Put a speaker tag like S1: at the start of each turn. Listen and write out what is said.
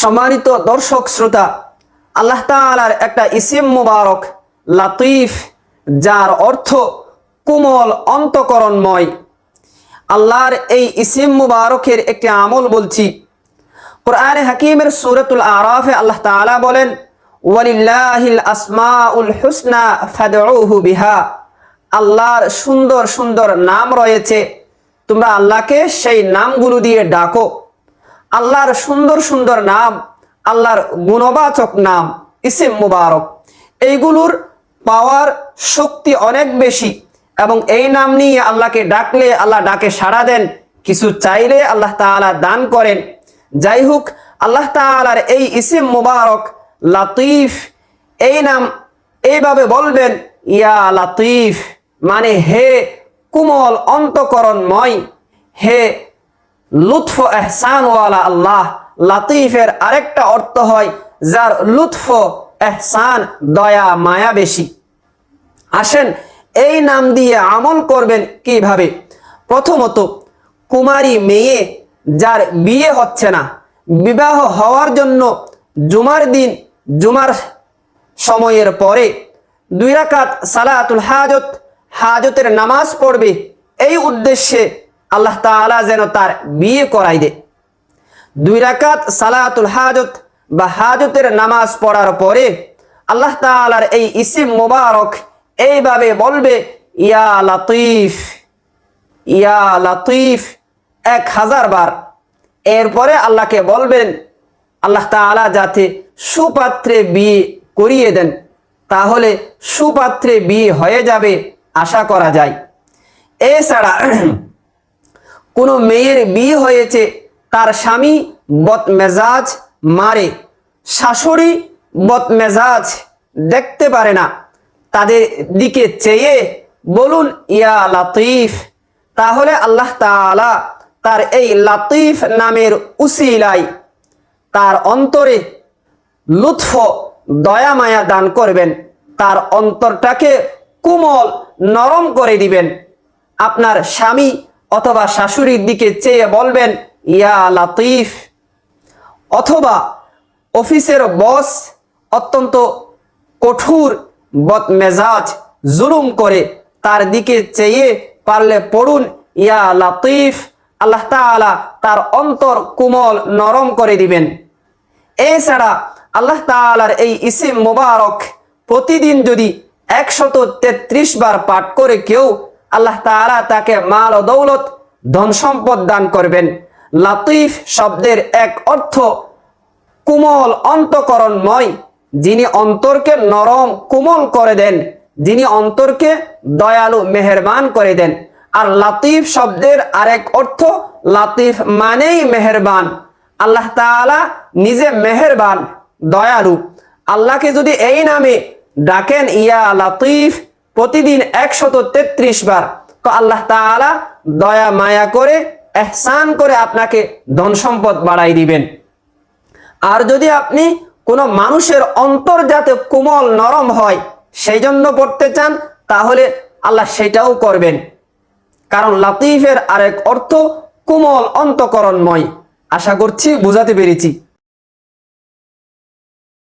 S1: সম্মানিত দর্শক, শ্রোতা, আল্লাহ তাআলার একটা ইসিম মুবারক, লাতিফ, যার অর্থ কোমল অন্তকরণময়। আল্লাহর এই ইসিম মুবারকের একটি আমল বলছি। কোরআনে হাকিমের সূরাতুল আরাফে আল্লাহ তাআলা বলেন হুসনা বিহা। আল্লাহর সুন্দর সুন্দর নাম রয়েছে। তোমরা আল্লাহকে সেই নামগুলো দিয়ে ডাকো। আল্লাহর সুন্দর সুন্দর নাম, আল্লাহর গুণবাচক নাম, ইসিম মুবারক। এইগুলোর পাওয়ার শক্তি অনেক বেশি এবং এই নাম নিয়ে আল্লাহকে ডাকলে, আল্লাহ ডাকে সাড়া দেন, কিছু চাইলে আল্লাহ তাআলা দান করেন। যাই হোক, আল্লাহ তাআলার এই ইসিম মুবারক, লাতিফ, এই নাম এইভাবে বলবেন, ইয়া লাতিফ মানে হে কুমল অন্তকরণময়, হে লুৎফ এহসানওয়ালা আল্লাহ। লাতিফের আরেকটা অর্থ হয় যার লুৎফ এহসান দয়া, মায়া বেশি। আসেন, এই নাম দিয়ে আমল করবেন কীভাবে? প্রথমত, কুমারী মেয়ে যার বিয়ে হচ্ছে না, বিবাহ হওয়ার জন্য জুমার দিন, জুমার সময়ের পরে দুই রাকাত সালাতুল হাজত, হাজতের নামাজ পড়বে। এই উদ্দেশ্যে আল্লাহ তাআলা যেন তার বিয়ে করাই দে দুই রাকাত সালাতুল হাজত বা হাজতের নামাজ পড়ার পরে আল্লাহ তাআলার এই ইসিম মোবারক এইভাবে বলবে, ইয়া লাতিফ ইয়া লাতিফ, এক হাজার বার। এরপরে আল্লাহকে বলবেন, আল্লাহ তাআলা যাতে সুপাত্রে বিয়ে করিয়ে দেন, তাহলে সুপাত্রে বিয়ে হয়ে যাবে, আশা করা যায়। এছাড়া কোনো মেয়ের বিয়ে হয়েছে, তার স্বামী বদমেজাজ মারে। শাশুড়ি বদমেজাজ দেখতে পারে না। তাদের দিকে চেয়ে বলুন, ইয়া লাতিফ, তাহলে আল্লাহ তাআলা তার এই লাতিফ নামের উসিলাই তার অন্তরে লুৎফ, দয়া, মায়া দান করবেন। তার অন্তরটাকে কোমল, নরম করে দিবেন। আপনার স্বামী অথবা শাশুড়ির দিকে চেয়ে বলবেন, ইয়া লাতিফ। অথবা, অফিসের বস অত্যন্ত কঠোর বদমেজাজ, জুলুম করে তার দিকে চেয়ে পারলে পড়ুন। ইয়া লাতিফ, আল্লাহ তাআলা তার অন্তর কোমল নরম করে দিবেন। এছাড়া আল্লাহ তাআলার এই ইসিম মোবারক প্রতিদিন যদি একশত তেত্রিশ বার পাঠ করে কেউ আল্লাহ তাআলা তাকে মাল ও দৌলত, ধন সম্পদ দান করবেন। লাতিফ শব্দের এক অর্থ কোমল অন্তকরণময়। যিনি অন্তরকে নরম, কোমল করে দেন, যিনি অন্তরকে দয়ালু, মেহেরবান করে দেন। আর লাতিফ শব্দের আরেক অর্থ লাতিফ মানেই মেহেরবান। আল্লাহ তাআলা নিজে মেহেরবান, দয়ালু। আল্লাহকে যদি এই নামে ডাকেন, ইয়া লাতিফ প্রতিদিন একশত তেত্রিশ বার। তো আল্লাহ তাআলা দয়া, মায়া করে, এহসান করে আপনাকে ধন সম্পদ বাড়াই দিবেন। আর যদি আপনি কোনো মানুষের অন্তর যাতে কোমল, নরম হয় সেই জন্য পড়তে চান, তাহলে আল্লাহ সেটাও করবেন। কারণ লাতিফের আরেক অর্থ, কোমল, অন্তকরণময়। আশা করছি বুঝাতে পেরেছি।